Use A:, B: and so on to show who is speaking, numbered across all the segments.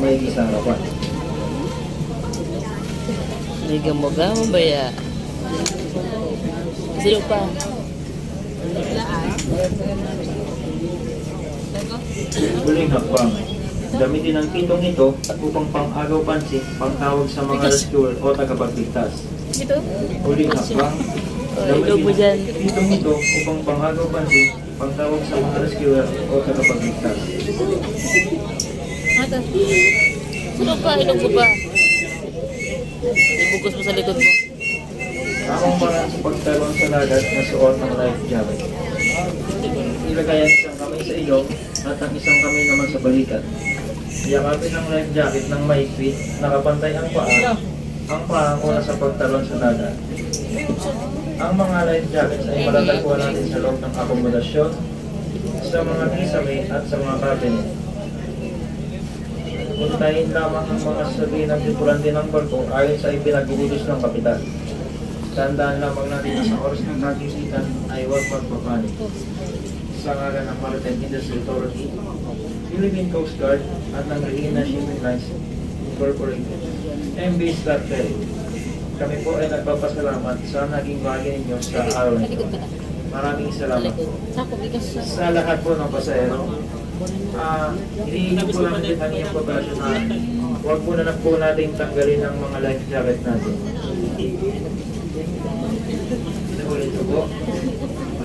A: may sa harapan.
B: Liga mo ga mo ba ya? Sino pa?
A: Huling hakbang. Gamitin ang kitong ito upang pang-agaw pansin, pangtawag sa mga rescuer o tagapagligtas.
B: Ito?
A: Huling hakbang.
B: Dyan.
A: ang kitong ito upang pang-agaw pansin, pangtawag sa mga rescuer o tagapagligtas.
B: Ata. Sino pa? Ilog mo ba? Ibugos mo sa likod mo.
A: Paraan sa pagtalon sa dagat na suot ng life jacket. Ilagay ang isang kamay sa ilong at ang isang kamay naman sa balikat. Yakapin ang life jacket ng maigpit, nakapantay ang paa, ang paa mula sa pagtalon sa dagat. Ang mga life jackets ay malatagpuan natin sa loob ng akomodasyon, sa mga kisame at sa mga cabinet. Puntahin lamang ang mga sabihin ng tripulante ng barko ayon sa ipinagugutos ng kapitan. Tandaan lamang natin na sa oras ng kagisitan ay huwag magpapanik. Sa ngalan ng Maritime Industry Authority, Philippine Coast Guard at ng Regina Shipping Lines Incorporated, MB Startel. Kami po ay nagpapasalamat sa naging bahagi ninyo sa araw na ito. Maraming salamat.
B: Siya.
A: Sa lahat po ng pasahero, ah, hinihingi po namin din ang iyong pagkasyon na huwag po na po natin tanggalin ang mga life jacket natin. Ulit po.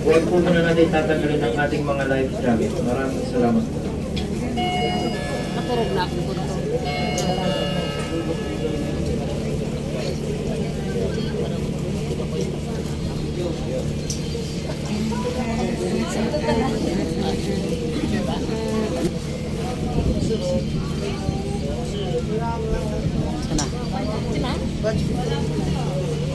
A: Huwag po muna natin tatanggalin ang ating mga life jacket. Maraming salamat po.
B: Nakurog na ako ko